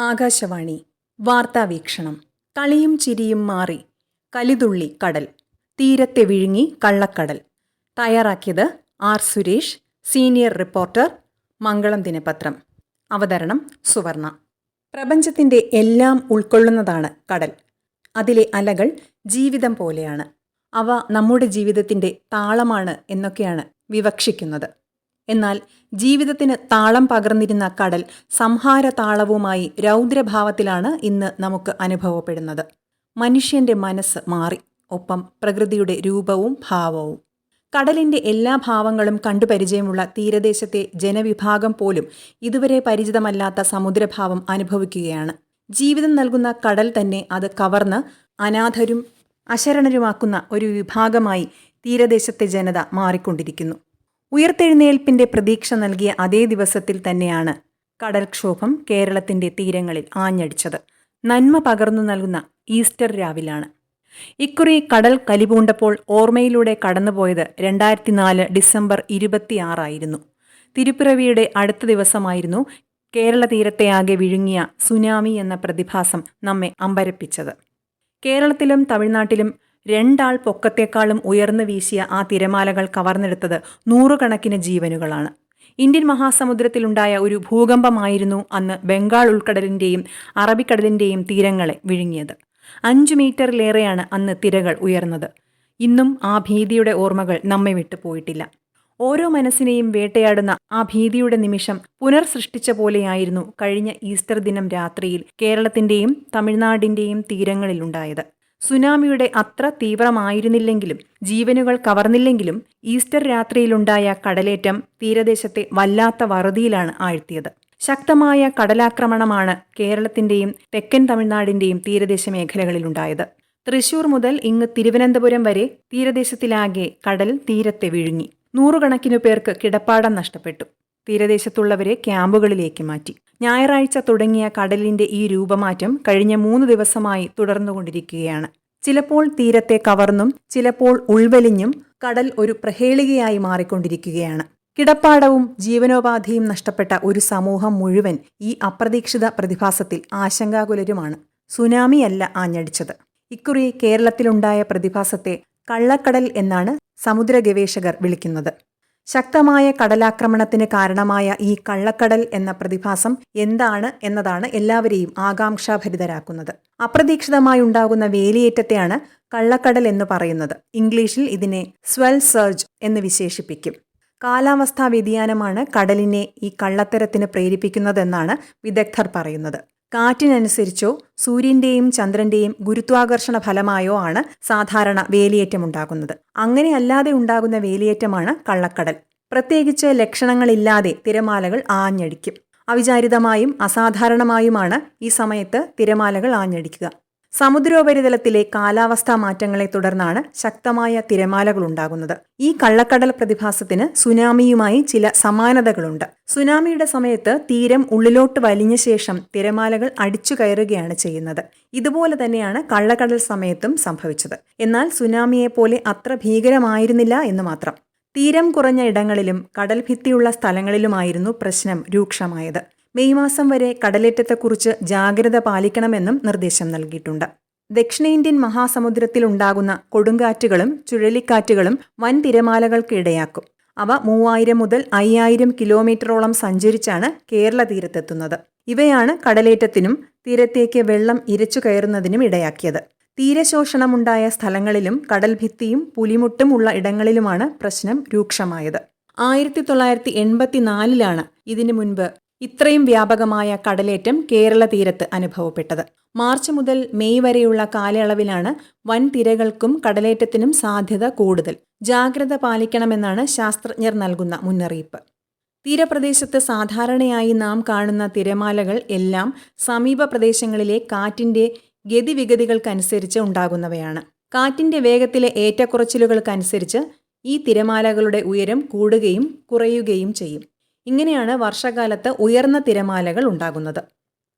ആകാശവാണി. വാർത്താവീക്ഷണം കളിയും ചിരിയും മാറി. കലിതുള്ളി കടൽ. തീരത്തെ വിഴുങ്ങി കള്ളക്കടൽ. തയ്യാറാക്കിയത് R Suresh senior reporter Mangalam ദിനപത്രം. അവതരണം സുവർണ. പ്രപഞ്ചത്തിന്റെ എല്ലാം ഉൾക്കൊള്ളുന്നതാണ് കടൽ. അതിലെ അലകൾ ജീവിതം പോലെയാണ്. അവ നമ്മുടെ ജീവിതത്തിന്റെ താളമാണ് എന്നൊക്കെയാണ് വിവക്ഷിക്കുന്നത്. എന്നാൽ ജീവിതത്തിന് താളം പകർന്നിരുന്ന കടൽ സംഹാര താളവുമായി രൗദ്രഭാവത്തിലാണ് ഇന്ന് നമുക്ക് അനുഭവപ്പെടുന്നത്. മനുഷ്യന്റെ മനസ്സ് മാറി ഒപ്പം പ്രകൃതിയുടെ രൂപവും ഭാവവും. കടലിന്റെ എല്ലാ ഭാവങ്ങളും കണ്ടുപരിചയമുള്ള തീരദേശത്തെ ജനവിഭാഗം പോലും ഇതുവരെ പരിചിതമല്ലാത്ത സമുദ്രഭാവം അനുഭവിക്കുകയാണ്. ജീവിതം നൽകുന്ന കടൽ തന്നെ അത് കവർന്ന് അനാഥരും അശരണരുമാക്കുന്ന ഒരു വിഭാഗമായി തീരദേശത്തെ ജനത മാറിക്കൊണ്ടിരിക്കുന്നു. ഉയർത്തെഴുന്നേൽപ്പിന്റെ പ്രതീക്ഷ നൽകിയ അതേ ദിവസത്തിൽ തന്നെയാണ് കടൽക്ഷോഭം കേരളത്തിന്റെ തീരങ്ങളിൽ ആഞ്ഞടിച്ചത്. നന്മ പകർന്നു നൽകുന്ന ഈസ്റ്റർ രാവിലാണ്. ഇക്കുറി കടൽ കലിപൂണ്ടപ്പോൾ ഓർമ്മയിലൂടെ കടന്നുപോയത് രണ്ടായിരത്തി നാല് ഡിസംബർ ഇരുപത്തിയാറായിരുന്നു. തിരുപ്പിറവിയുടെ അടുത്ത ദിവസമായിരുന്നു കേരള തീരത്തെ ആകെ വിഴുങ്ങിയ സുനാമി എന്ന പ്രതിഭാസം നമ്മെ അമ്പരപ്പിച്ചത്. കേരളത്തിലും തമിഴ്നാട്ടിലും രണ്ടാൾ പൊക്കത്തേക്കാളും ഉയർന്നു വീശിയ ആ തിരമാലകൾ കവർന്നെടുത്തത് നൂറുകണക്കിന് ജീവനുകളാണ്. ഇന്ത്യൻ മഹാസമുദ്രത്തിലുണ്ടായ ഒരു ഭൂകമ്പമായിരുന്നു അന്ന് ബംഗാൾ ഉൾക്കടലിന്റെയും അറബിക്കടലിന്റെയും തീരങ്ങളെ വിഴുങ്ങിയത്. അഞ്ചു മീറ്ററിലേറെയാണ് അന്ന് തിരകൾ ഉയർന്നത്. ഇന്നും ആ ഭീതിയുടെ ഓർമ്മകൾ നമ്മെ വിട്ടുപോയിട്ടില്ല ഓരോ മനസ്സിനെയും വേട്ടയാടുന്ന ആ ഭീതിയുടെ നിമിഷം പുനർസൃഷ്ടിച്ച പോലെയായിരുന്നു കഴിഞ്ഞ ഈസ്റ്റർ ദിനം രാത്രിയിൽ കേരളത്തിന്റെയും തമിഴ്നാടിന്റെയും തീരങ്ങളിലുണ്ടായത്. സുനാമിയുടെ അത്ര തീവ്രമായിരുന്നില്ലെങ്കിലും ജീവനുകൾ കവർന്നില്ലെങ്കിലും ഈസ്റ്റർ രാത്രിയിലുണ്ടായ കടലേറ്റം തീരദേശത്തെ വല്ലാത്ത വറുതിയിലാണ് ആഴ്ത്തിയത്. ശക്തമായ കടലാക്രമണമാണ് കേരളത്തിന്റെയും തെക്കൻ തമിഴ്നാടിന്റെയും തീരദേശ മേഖലകളിലുണ്ടായത്. തൃശൂർ മുതൽ ഇങ്ങ് തിരുവനന്തപുരം വരെ തീരദേശത്തിലാകെ കടൽ തീരത്തെ വിഴുങ്ങി. നൂറുകണക്കിനു പേർക്ക് കിടപ്പാടം നഷ്ടപ്പെട്ടു. തീരദേശത്തുള്ളവരെ ക്യാമ്പുകളിലേക്ക് മാറ്റി. ഞായറാഴ്ച തുടങ്ങിയ കടലിന്റെ ഈ രൂപമാറ്റം കഴിഞ്ഞ മൂന്ന് ദിവസമായി തുടർന്നുകൊണ്ടിരിക്കുകയാണ്. ചിലപ്പോൾ തീരത്തെ കവർന്നും ചിലപ്പോൾ ഉൾവലിഞ്ഞും കടൽ ഒരു പ്രഹേളികയായി മാറിക്കൊണ്ടിരിക്കുകയാണ്. കിടപ്പാടവും ജീവനോപാധിയും നഷ്ടപ്പെട്ട ഒരു സമൂഹം മുഴുവൻ ഈ അപ്രതീക്ഷിത പ്രതിഭാസത്തിൽ ആശങ്കാകുലരുമാണ്. സുനാമിയല്ല ആഞ്ഞടിച്ചത്. ഇക്കുറി കേരളത്തിലുണ്ടായ പ്രതിഭാസത്തെ കള്ളക്കടൽ എന്നാണ് സമുദ്ര ഗവേഷകർ വിളിക്കുന്നത്. ശക്തമായ കടലാക്രമണത്തിന് കാരണമായ ഈ കള്ളക്കടൽ എന്ന പ്രതിഭാസം എന്താണ് എന്നതാണ് എല്ലാവരെയും ആകാംക്ഷാഭരിതരാക്കുന്നത്. അപ്രതീക്ഷിതമായി ഉണ്ടാകുന്ന വേലിയേറ്റത്തെയാണ് കള്ളക്കടൽ എന്ന് പറയുന്നത്. ഇംഗ്ലീഷിൽ ഇതിനെ സ്വെൽ സർജ് എന്ന് വിശേഷിപ്പിക്കും. കാലാവസ്ഥാ വ്യതിയാനമാണ് കടലിനെ ഈ കള്ളത്തരത്തിന് പ്രേരിപ്പിക്കുന്നതെന്നാണ് വിദഗ്ധർ പറയുന്നത്. കാറ്റിനനുസരിച്ചോ സൂര്യന്റെയും ചന്ദ്രന്റെയും ഗുരുത്വാകർഷണ ഫലമായോ ആണ് സാധാരണ വേലിയേറ്റമുണ്ടാകുന്നത്. അങ്ങനെയല്ലാതെ ഉണ്ടാകുന്ന വേലിയേറ്റമാണ് കള്ളക്കടൽ. പ്രത്യേകിച്ച് ലക്ഷണങ്ങളില്ലാതെ തിരമാലകൾ ആഞ്ഞടിക്കും. അവിചാരിതമായും അസാധാരണമായുമാണ് ഈ സമയത്ത് തിരമാലകൾ ആഞ്ഞടിക്കുക. സമുദ്രോപരിതലത്തിലെ കാലാവസ്ഥാ മാറ്റങ്ങളെ തുടർന്നാണ് ശക്തമായ തിരമാലകൾ ഉണ്ടാകുന്നത് ഈ കള്ളക്കടൽ പ്രതിഭാസത്തിന് സുനാമിയുമായി ചില സമാനതകളുണ്ട്. സുനാമിയുടെ സമയത്ത് തീരം ഉള്ളിലോട്ട് വലിഞ്ഞ ശേഷം തിരമാലകൾ അടിച്ചു കയറുകയാണ് ചെയ്യുന്നത്. ഇതുപോലെ തന്നെയാണ് കള്ളക്കടൽ സമയത്തും സംഭവിച്ചത്. എന്നാൽ സുനാമിയെ പോലെ അത്ര ഭീകരമായിരുന്നില്ല എന്ന് മാത്രം. തീരം കുറഞ്ഞ ഇടങ്ങളിലും കടൽഭിത്തിയുള്ള സ്ഥലങ്ങളിലുമായിരുന്നു പ്രശ്നം രൂക്ഷമായത്. മെയ് മാസം വരെ കടലേറ്റത്തെക്കുറിച്ച് ജാഗ്രത പാലിക്കണമെന്നും നിർദ്ദേശം നൽകിയിട്ടുണ്ട്. ദക്ഷിണേന്ത്യൻ മഹാസമുദ്രത്തിൽ ഉണ്ടാകുന്ന കൊടുങ്കാറ്റുകളും ചുഴലിക്കാറ്റുകളും വൻ തിരമാലകൾക്ക് ഇടയാക്കും അവ മൂവായിരം മുതൽ അയ്യായിരം കിലോമീറ്ററോളം സഞ്ചരിച്ചാണ് കേരള തീരത്തെത്തുന്നത്. ഇവയാണ് കടലേറ്റത്തിനും തീരത്തേക്ക് വെള്ളം ഇരച്ചു കയറുന്നതിനും ഇടയാക്കിയത്. തീരശോഷണമുണ്ടായ സ്ഥലങ്ങളിലും കടൽഭിത്തിയും പുലിമുട്ടും ഉള്ള ഇടങ്ങളിലുമാണ് പ്രശ്നം രൂക്ഷമായത്. ആയിരത്തി തൊള്ളായിരത്തി എൺപത്തിനാലിലാണ് ഇതിനു മുൻപ് ഇത്രയും വ്യാപകമായ കടലേറ്റം കേരള തീരത്ത് അനുഭവപ്പെട്ടത്. മാർച്ച് മുതൽ മെയ് വരെയുള്ള കാലയളവിലാണ് വൻതിരകൾക്കും കടലേറ്റത്തിനും സാധ്യത കൂടുതൽ. ജാഗ്രത പാലിക്കണമെന്നാണ് ശാസ്ത്രജ്ഞർ നൽകുന്ന മുന്നറിയിപ്പ്. തീരപ്രദേശത്ത് സാധാരണയായി നാം കാണുന്ന തിരമാലകൾ എല്ലാം സമീപ പ്രദേശങ്ങളിലെ കാറ്റിന്റെ ഗതിവിഗതികൾക്കനുസരിച്ച് ഉണ്ടാകുന്നവയാണ്. കാറ്റിന്റെ വേഗത്തിലെ ഏറ്റക്കുറച്ചിലുകൾക്കനുസരിച്ച് ഈ തിരമാലകളുടെ ഉയരം കൂടുകയും കുറയുകയും ചെയ്യും. ഇങ്ങനെയാണ് വർഷകാലത്ത് ഉയർന്ന തിരമാലകൾ ഉണ്ടാകുന്നത്.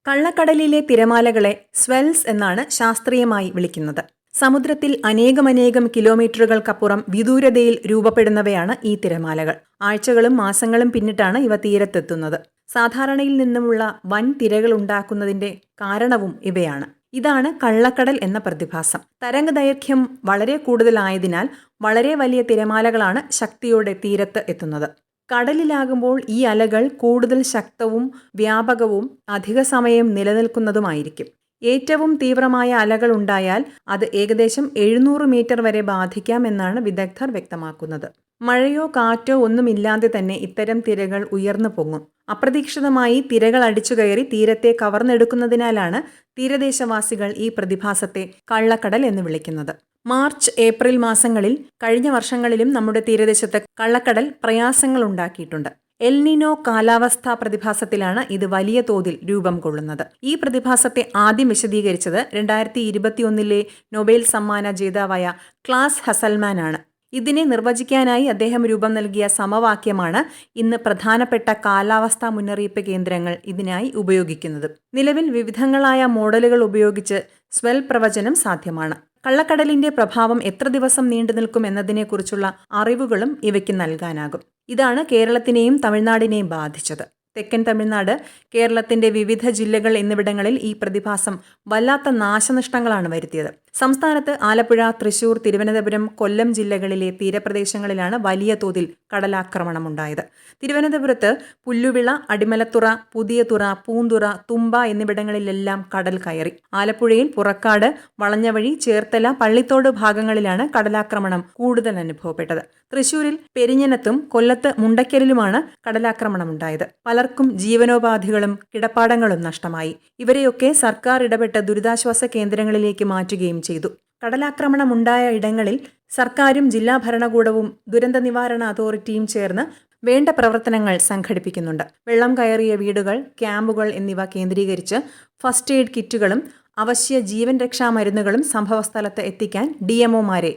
കള്ളക്കടലിലെ തിരമാലകളെ സ്വെൽസ് എന്നാണ് ശാസ്ത്രീയമായി വിളിക്കുന്നത്. സമുദ്രത്തിൽ അനേകമനേകം കിലോമീറ്ററുകൾക്കപ്പുറം വിദൂരതയിൽ രൂപപ്പെടുന്നവയാണ് ഈ തിരമാലകൾ. ആഴ്ചകളും മാസങ്ങളും പിന്നിട്ടാണ് ഇവ തീരത്തെത്തുന്നത്. സാധാരണയിൽ നിന്നുമുള്ള വൻ തിരകൾ ഉണ്ടാക്കുന്നതിന്റെ കാരണവും ഇവയാണ്. ഇതാണ് കള്ളക്കടൽ എന്ന പ്രതിഭാസം. തരംഗ ദൈർഘ്യം വളരെ കൂടുതലായതിനാൽ വളരെ വലിയ തിരമാലകളാണ് ശക്തിയോടെ തീരത്ത് എത്തുന്നത്. കടലിലാകുമ്പോൾ ഈ അലകൾ കൂടുതൽ ശക്തവും വ്യാപകവും അധിക സമയം നിലനിൽക്കുന്നതുമായിരിക്കും. ഏറ്റവും തീവ്രമായ അലകൾ ഉണ്ടായാൽ അത് ഏകദേശം എഴുന്നൂറ് മീറ്റർ വരെ ബാധിക്കാമെന്നാണ് വിദഗ്ധർ വ്യക്തമാക്കുന്നത്. മഴയോ കാറ്റോ ഒന്നുമില്ലാതെ തന്നെ ഇത്തരം തിരകൾ ഉയർന്നു പൊങ്ങും. അപ്രതീക്ഷിതമായി തിരകൾ അടിച്ചു കയറി തീരത്തെ കവർന്നെടുക്കുന്നതിനാലാണ് തീരദേശവാസികൾ ഈ പ്രതിഭാസത്തെ കള്ളക്കടൽ എന്ന് വിളിക്കുന്നത്. മാർച്ച് ഏപ്രിൽ മാസങ്ങളിൽ കഴിഞ്ഞ വർഷങ്ങളിലും നമ്മുടെ തീരദേശത്ത് കള്ളക്കടൽ പ്രയാസങ്ങൾ ഉണ്ടാക്കിയിട്ടുണ്ട്. എൽനിനോ കാലാവസ്ഥാ പ്രതിഭാസത്തിലാണ് ഇത് വലിയ തോതിൽ രൂപം കൊള്ളുന്നത്. ഈ പ്രതിഭാസത്തെ ആദ്യം വിശദീകരിച്ചത് രണ്ടായിരത്തി ഇരുപത്തിയൊന്നിലെ നൊബേൽ സമ്മാന ജേതാവായ ക്ലാസ് ഹസൽമാനാണ്. ഇതിനെ നിർവചിക്കാനായി അദ്ദേഹം രൂപം നൽകിയ സമവാക്യമാണ് ഇന്ന് പ്രധാനപ്പെട്ട കാലാവസ്ഥാ മുന്നറിയിപ്പ് കേന്ദ്രങ്ങൾ ഇതിനായി ഉപയോഗിക്കുന്നത്. നിലവിൽ വിവിധങ്ങളായ മോഡലുകൾ ഉപയോഗിച്ച് സ്വൽ പ്രവചനം സാധ്യമാണ്. കള്ളക്കടലിന്റെ പ്രഭാവം എത്ര ദിവസം നീണ്ടു നിൽക്കും എന്നതിനെക്കുറിച്ചുള്ള അറിവുകളും ഇവയ്ക്ക് നൽകാനാകും. ഇതാണ് കേരളത്തിനെയും തമിഴ്നാടിനെയും ബാധിച്ചത്. തെക്കൻ തമിഴ്നാട് കേരളത്തിന്റെ വിവിധ ജില്ലകൾ എന്നിവിടങ്ങളിൽ ഈ പ്രതിഭാസം വല്ലാത്ത നാശനഷ്ടങ്ങളാണ് വരുത്തിയത്. സംസ്ഥാനത്ത് ആലപ്പുഴ തൃശൂർ തിരുവനന്തപുരം കൊല്ലം ജില്ലകളിലെ തീരപ്രദേശങ്ങളിലാണ് വലിയ തോതിൽ കടലാക്രമണമുണ്ടായത്. തിരുവനന്തപുരത്ത് പുല്ലുവിള അടിമലത്തുറ പുതിയതുറ പൂന്തുറ തുമ്പ എന്നിവിടങ്ങളിലെല്ലാം കടൽ കയറി. ആലപ്പുഴയിൽ പുറക്കാട് വളഞ്ഞവഴി ചേർത്തല പള്ളിത്തോട് ഭാഗങ്ങളിലാണ് കടലാക്രമണം കൂടുതൽ അനുഭവപ്പെട്ടത്. തൃശൂരിൽ പെരിഞ്ഞനത്തും കൊല്ലത്ത് മുണ്ടയ്ക്കലിലുമാണ് കടലാക്രമണമുണ്ടായത്. പലർക്കും ജീവനോപാധികളും കിടപ്പാടങ്ങളും നഷ്ടമായി. ഇവരെയൊക്കെ സർക്കാർ ഇടപെട്ട് ദുരിതാശ്വാസ കേന്ദ്രങ്ങളിലേക്ക് മാറ്റുകയും ചെയ്തു. കടലാക്രമണമുണ്ടായ ഇടങ്ങളിൽ സർക്കാരും ജില്ലാ ഭരണകൂടവും ദുരന്ത നിവാരണ അതോറിറ്റിയും ചേർന്ന് വേണ്ട പ്രവർത്തനങ്ങൾ സംഘടിപ്പിക്കുന്നുണ്ട്. വെള്ളം കയറിയ വീടുകൾ ക്യാമ്പുകൾ എന്നിവ കേന്ദ്രീകരിച്ച് ഫസ്റ്റ് എയ്ഡ് കിറ്റുകളും അവശ്യ ജീവൻ രക്ഷാ മരുന്നുകളും സംഭവസ്ഥലത്ത് എത്തിക്കാൻ ഡി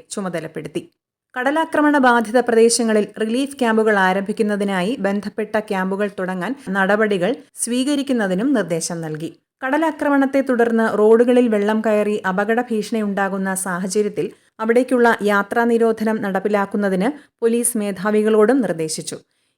ചുമതലപ്പെടുത്തി. കടലാക്രമണ ബാധിത പ്രദേശങ്ങളിൽ റിലീഫ് ക്യാമ്പുകൾ ആരംഭിക്കുന്നതിനായി ബന്ധപ്പെട്ട ക്യാമ്പുകൾ തുടങ്ങാൻ നടപടികൾ സ്വീകരിക്കുന്നതിനും നിർദ്ദേശം നൽകി. കടലാക്രമണത്തെ തുടർന്ന് റോഡുകളിൽ വെള്ളം കയറി അപകട ഭീഷണിയുണ്ടാകുന്ന സാഹചര്യത്തിൽ അവിടേക്കുള്ള യാത്രാ നിരോധനം നടപ്പിലാക്കുന്നതിന് പോലീസ് മേധാവികളോടും നിർദ്ദേശിച്ചു.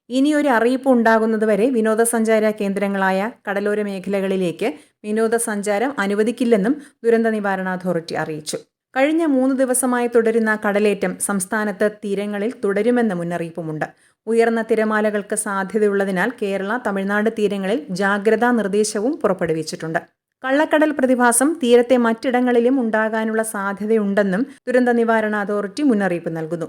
ഇനി ഒരു അറിയിപ്പ് ഉണ്ടാകുന്നതുവരെ വിനോദസഞ്ചാര കേന്ദ്രങ്ങളായ കടലോര മേഖലകളിലേക്ക് വിനോദസഞ്ചാരം അനുവദിക്കില്ലെന്നും ദുരന്ത നിവാരണ അതോറിറ്റി അറിയിച്ചു. കഴിഞ്ഞ മൂന്ന് ദിവസമായി തുടരുന്ന കടലേറ്റം സംസ്ഥാനത്ത് തീരങ്ങളിൽ തുടരുമെന്ന മുന്നറിയിപ്പുമുണ്ട്. ഉയർന്ന തിരമാലകൾക്ക് സാധ്യതയുള്ളതിനാൽ കേരള തമിഴ്നാട് തീരങ്ങളിൽ ജാഗ്രതാ നിർദ്ദേശവും പുറപ്പെടുവിച്ചിട്ടുണ്ട്. കള്ളക്കടൽ പ്രതിഭാസം തീരത്തെ മറ്റിടങ്ങളിലും ഉണ്ടാകാനുള്ള സാധ്യതയുണ്ടെന്നും ദുരന്ത നിവാരണ അതോറിറ്റി മുന്നറിയിപ്പ് നൽകുന്നു.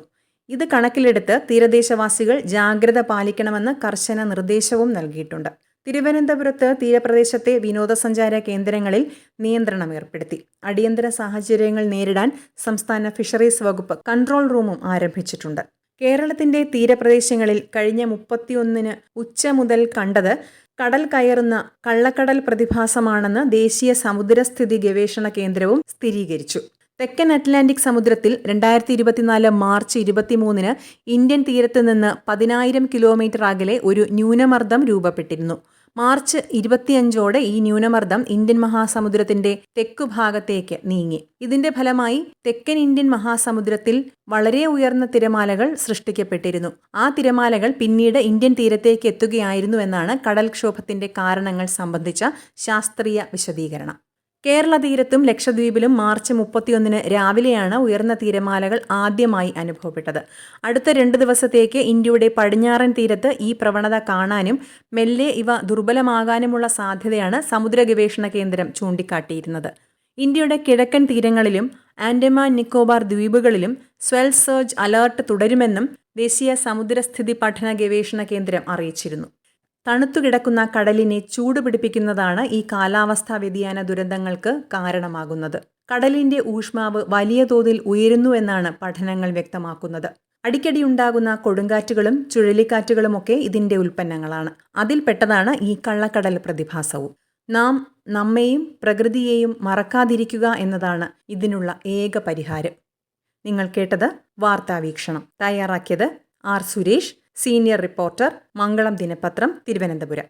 ഇത് കണക്കിലെടുത്ത് തീരദേശവാസികൾ ജാഗ്രത പാലിക്കണമെന്ന് കർശന നിർദ്ദേശവും നൽകിയിട്ടുണ്ട്. തിരുവനന്തപുരത്ത് തീരപ്രദേശത്തെ വിനോദസഞ്ചാര കേന്ദ്രങ്ങളിൽ നിയന്ത്രണം ഏർപ്പെടുത്തി. അടിയന്തര സാഹചര്യങ്ങൾ നേരിടാൻ സംസ്ഥാന ഫിഷറീസ് വകുപ്പ് കൺട്രോൾ റൂമും ആരംഭിച്ചിട്ടുണ്ട്. കേരളത്തിന്റെ തീരപ്രദേശങ്ങളിൽ കഴിഞ്ഞ മുപ്പത്തിയൊന്നിന് ഉച്ച മുതൽ കണ്ടത് കടൽ കയറുന്ന കള്ളക്കടൽ പ്രതിഭാസമാണെന്ന് ദേശീയ സമുദ്രസ്ഥിതി ഗവേഷണ കേന്ദ്രവും സ്ഥിരീകരിച്ചു. തെക്കൻ അറ്റ്ലാന്റിക് സമുദ്രത്തിൽ രണ്ടായിരത്തി ഇരുപത്തിനാല് മാർച്ച് ഇരുപത്തിമൂന്നിന് ഇന്ത്യൻ തീരത്ത് നിന്ന് പതിനായിരം കിലോമീറ്റർ അകലെ ഒരു ന്യൂനമർദ്ദം രൂപപ്പെട്ടിരുന്നു. മാർച്ച് ഇരുപത്തിയഞ്ചോടെ ഈ ന്യൂനമർദ്ദം ഇന്ത്യൻ മഹാസമുദ്രത്തിന്റെ തെക്കു ഭാഗത്തേക്ക് നീങ്ങി. ഇതിന്റെ ഫലമായി തെക്കൻ ഇന്ത്യൻ മഹാസമുദ്രത്തിൽ വളരെ ഉയർന്ന തിരമാലകൾ സൃഷ്ടിക്കപ്പെട്ടിരുന്നു. ആ തിരമാലകൾ പിന്നീട് ഇന്ത്യൻ തീരത്തേക്ക് എത്തുകയായിരുന്നു എന്നാണ് കടൽക്ഷോഭത്തിന്റെ കാരണങ്ങൾ സംബന്ധിച്ച ശാസ്ത്രീയ വിശദീകരണം. കേരള തീരത്തും ലക്ഷദ്വീപിലും മാർച്ച് മുപ്പത്തിയൊന്നിന് രാവിലെയാണ് ഉയർന്ന തീരമാലകൾ ആദ്യമായി അനുഭവപ്പെട്ടത്. അടുത്ത രണ്ട് ദിവസത്തേക്ക് ഇന്ത്യയുടെ പടിഞ്ഞാറൻ തീരത്ത് ഈ പ്രവണത കാണാനും മെല്ലെ ഇവ ദുർബലമാകാനുമുള്ള സാധ്യതയാണ് സമുദ്ര ഗവേഷണ കേന്ദ്രം ചൂണ്ടിക്കാട്ടിയിരുന്നത്. ഇന്ത്യയുടെ കിഴക്കൻ തീരങ്ങളിലും ആൻഡമാൻ നിക്കോബാർ ദ്വീപുകളിലും സ്വെൽ സർജ് അലേർട്ട് തുടരുമെന്നും ദേശീയ സമുദ്രസ്ഥിതി പഠന ഗവേഷണ കേന്ദ്രം അറിയിച്ചിരുന്നു. തണുത്തുകിടക്കുന്ന കടലിനെ ചൂടുപിടിപ്പിക്കുന്നതാണ് ഈ കാലാവസ്ഥാ വ്യതിയാന ദുരന്തങ്ങൾക്ക് കാരണമാകുന്നത്. കടലിന്റെ ഊഷ്മാവ് വലിയ തോതിൽ ഉയരുന്നു എന്നാണ് പഠനങ്ങൾ വ്യക്തമാക്കുന്നത്. അടിക്കടി ഉണ്ടാകുന്ന കൊടുങ്കാറ്റുകളും ചുഴലിക്കാറ്റുകളുമൊക്കെ ഇതിന്റെ ഉൽപ്പന്നങ്ങളാണ്. അതിൽപ്പെട്ടതാണ് ഈ കള്ളക്കടൽ പ്രതിഭാസവും. നാം നമ്മെയും പ്രകൃതിയെയും മറക്കാതിരിക്കുക എന്നതാണ് ഇതിനുള്ള ഏക പരിഹാരം. നിങ്ങൾ കേട്ടത് വാർത്താവീക്ഷണം. തയ്യാറാക്കിയത് R Suresh. Senior reporter Mangalam ദിനപത്രം തിരുവനന്തപുരം